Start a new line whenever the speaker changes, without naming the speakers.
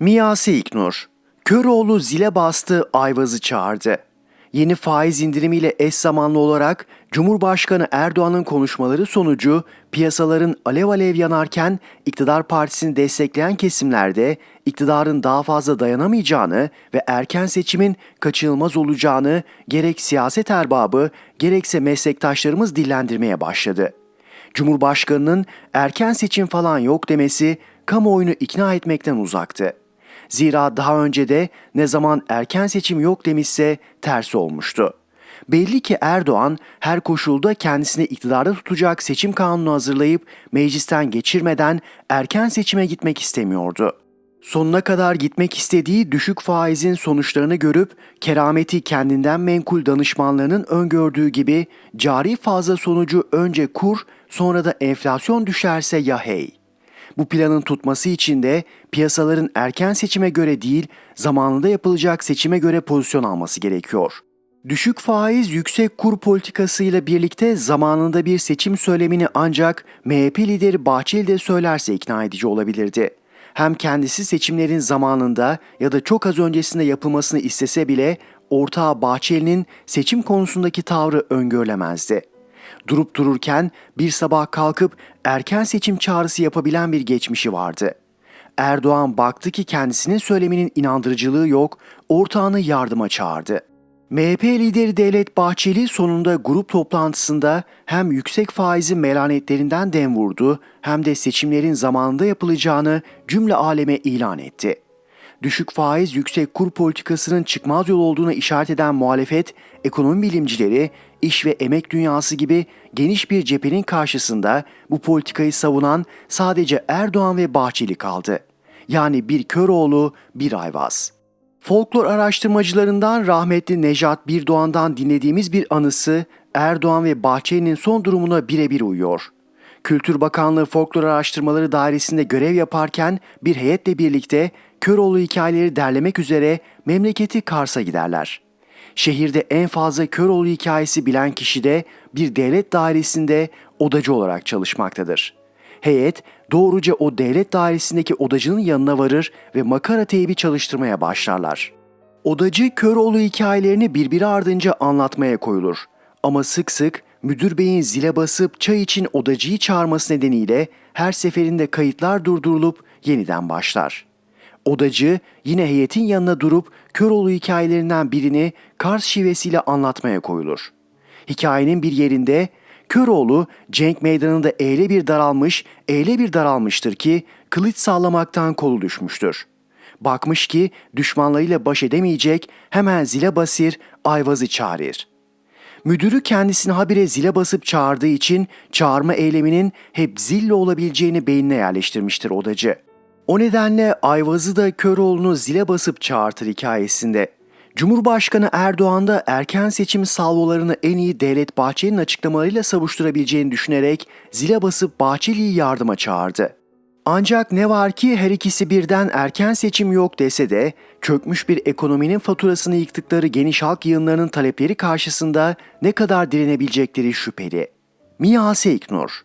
Miyase İknur, Köroğlu zile bastı, Ayvaz'ı çağırdı. Yeni faiz indirimiyle eş zamanlı olarak Cumhurbaşkanı Erdoğan'ın konuşmaları sonucu piyasaların alev alev yanarken iktidar partisini destekleyen kesimlerde iktidarın daha fazla dayanamayacağını ve erken seçimin kaçınılmaz olacağını gerek siyaset erbabı gerekse meslektaşlarımız dillendirmeye başladı. Cumhurbaşkanının erken seçim falan yok demesi kamuoyunu ikna etmekten uzaktı. Zira daha önce de ne zaman erken seçim yok demişse tersi olmuştu. Belli ki Erdoğan her koşulda kendisini iktidarda tutacak seçim kanunu hazırlayıp meclisten geçirmeden erken seçime gitmek istemiyordu. Sonuna kadar gitmek istediği düşük faizin sonuçlarını görüp kerameti kendinden menkul danışmanlarının öngördüğü gibi cari fazla sonucu önce kur sonra da enflasyon düşerse ya hey. Bu planın tutması için de piyasaların erken seçime göre değil, zamanında yapılacak seçime göre pozisyon alması gerekiyor. Düşük faiz, yüksek kur politikasıyla birlikte zamanında bir seçim söylemini ancak MHP lideri Bahçeli de söylerse ikna edici olabilirdi. Hem kendisi seçimlerin zamanında ya da çok az öncesinde yapılmasını istese bile ortağı Bahçeli'nin seçim konusundaki tavrı öngörülemezdi durup dururken bir sabah kalkıp erken seçim çağrısı yapabilen bir geçmişi vardı. Erdoğan baktı ki kendisinin söyleminin inandırıcılığı yok, ortağını yardıma çağırdı. MHP lideri Devlet Bahçeli sonunda grup toplantısında hem yüksek faizi melanetlerinden dem vurdu hem de seçimlerin zamanında yapılacağını cümle aleme ilan etti düşük faiz, yüksek kur politikasının çıkmaz yol olduğuna işaret eden muhalefet, ekonomi bilimcileri, iş ve emek dünyası gibi geniş bir cephenin karşısında bu politikayı savunan sadece Erdoğan ve Bahçeli kaldı. Yani bir Köroğlu, bir Ayvaz. Folklor araştırmacılarından rahmetli Nejat Birdoğan'dan dinlediğimiz bir anısı Erdoğan ve Bahçeli'nin son durumuna birebir uyuyor. Kültür Bakanlığı Folklor Araştırmaları Dairesi'nde görev yaparken bir heyetle birlikte Köroğlu hikayeleri derlemek üzere memleketi Kars'a giderler. Şehirde en fazla Köroğlu hikayesi bilen kişi de bir devlet dairesinde odacı olarak çalışmaktadır. Heyet doğruca o devlet dairesindeki odacının yanına varır ve makara teybi çalıştırmaya başlarlar. Odacı Köroğlu hikayelerini birbiri ardınca anlatmaya koyulur. Ama sık sık müdür beyin zile basıp çay için odacıyı çağırması nedeniyle her seferinde kayıtlar durdurulup yeniden başlar. Odacı yine heyetin yanına durup Köroğlu hikayelerinden birini Kars şivesiyle anlatmaya koyulur. Hikayenin bir yerinde Köroğlu cenk meydanında eyle bir daralmış, eyle bir daralmıştır ki kılıç sallamaktan kolu düşmüştür. Bakmış ki düşmanlarıyla baş edemeyecek hemen zile basir, ayvazı çağırır. Müdürü kendisini habire zile basıp çağırdığı için çağırma eyleminin hep zille olabileceğini beynine yerleştirmiştir odacı. O nedenle Ayvaz'ı da Köroğlu'nu zile basıp çağırtır hikayesinde. Cumhurbaşkanı Erdoğan da erken seçim salvolarını en iyi Devlet Bahçeli'nin açıklamalarıyla savuşturabileceğini düşünerek zile basıp Bahçeli'yi yardıma çağırdı. Ancak ne var ki her ikisi birden erken seçim yok dese de çökmüş bir ekonominin faturasını yıktıkları geniş halk yığınlarının talepleri karşısında ne kadar direnebilecekleri şüpheli. Miyase İknur